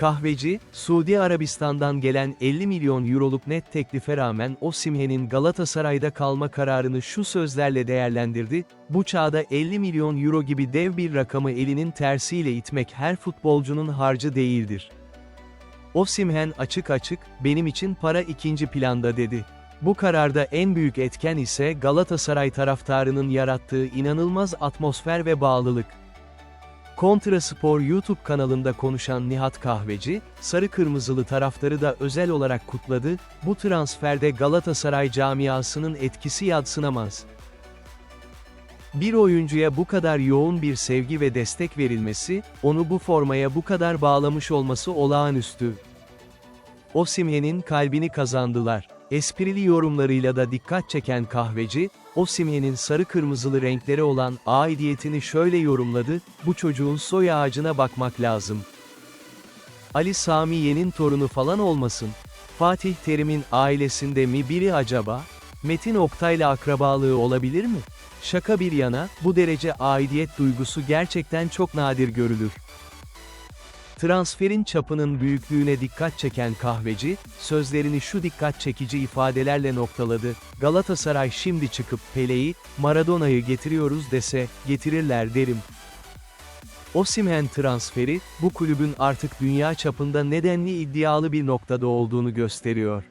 Kahveci, Suudi Arabistan'dan gelen 50 milyon euroluk net teklife rağmen Osimhen'in Galatasaray'da kalma kararını şu sözlerle değerlendirdi, bu çağda 50 milyon euro gibi dev bir rakamı elinin tersiyle itmek her futbolcunun harcı değildir. Osimhen açık açık, benim için para ikinci planda dedi. Bu kararda en büyük etken ise Galatasaray taraftarının yarattığı inanılmaz atmosfer ve bağlılık. Kontraspor YouTube kanalında konuşan Nihat Kahveci, sarı kırmızılı taraftarı da özel olarak kutladı, bu transferde Galatasaray camiasının etkisi yadsınamaz. Bir oyuncuya bu kadar yoğun bir sevgi ve destek verilmesi, onu bu formaya bu kadar bağlamış olması olağanüstü. Osimhen'in kalbini kazandılar. Esprili yorumlarıyla da dikkat çeken kahveci, Osimhen'in sarı kırmızılı renkleri olan aidiyetini şöyle yorumladı, bu çocuğun soy ağacına bakmak lazım. Ali Samiye'nin torunu falan olmasın. Fatih Terim'in ailesinde mi biri acaba? Metin Oktay'la akrabalığı olabilir mi? Şaka bir yana, bu derece aidiyet duygusu gerçekten çok nadir görülür. Transferin çapının büyüklüğüne dikkat çeken kahveci, sözlerini şu dikkat çekici ifadelerle noktaladı, Galatasaray şimdi çıkıp Pele'yi, Maradona'yı getiriyoruz dese, getirirler derim. Osimhen transferi, bu kulübün artık dünya çapında nedenli iddialı bir noktada olduğunu gösteriyor.